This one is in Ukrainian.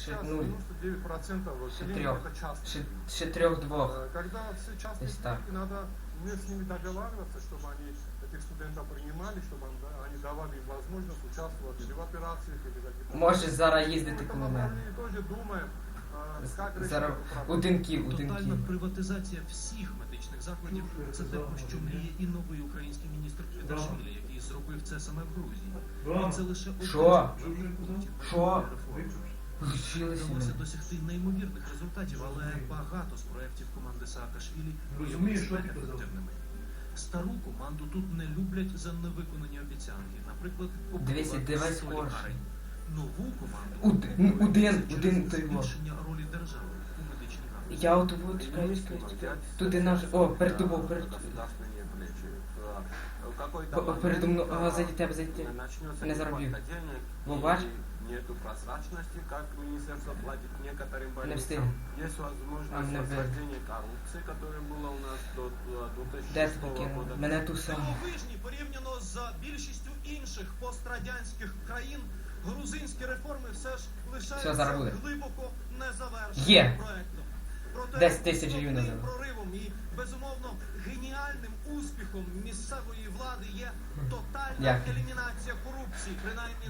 сейчас ну, 99% вот ще клиник трьох. это частные. Ще, ще трьох-двох. Э, Когда все частные Есть так. клиники, надо мне с ними договариваться, чтобы они этих студентов принимали, чтобы он- они давали им возможность участвовать или в операциях, или в каких-то... Може зараз Мы їздити в этом коло мене. направлении тоже думаем, э, как решить Зараз эту у проблему. динків, у Тотальна динків. приватизація всіх медичних закладів це те, про що мріє і новий український міністр Квіташвілі, який зробив це саме в Грузії. І це лише один Що? з важливих пунктів Що? реформи. Вчилися Вдалося досягти неймовірних результатів, але багато з проєктів команди Саакашвілі розуміють. виявилися неефективними. Стару команду тут не люблять за невиконані обіцянки. Наприклад, побудувати дивись 100 скорше. лікарень. Нову команду Уд- ну, один- один той збільшення ролі держави у. Я от от чекаю, чекаю, чекаю. Туди наш. О, перед тобою, перед государственные плечи. В какой-то П- передо мною. момент, Ага, а, зайди тебе, зайди. начнется Не заробив. нехватка денег, Во, и бач? нету прозрачности, как министерство платит некоторым Не встиг. больницам. Есть А, возможность не ви- возрождения коррупции, которая была у нас до э, Де 2006 ти кинув? года. Мене ту саму. Дивовижні порівняно з більшістю інших пострадянських країн. Грузинські реформи все ж Все, зараз буде. лишаються глибоко незавершеним Є. проектом. Проте 10 тисяч гривень проривом і безумовно геніальним успіхом місцевої влади є тотальна елімінація корупції, принаймні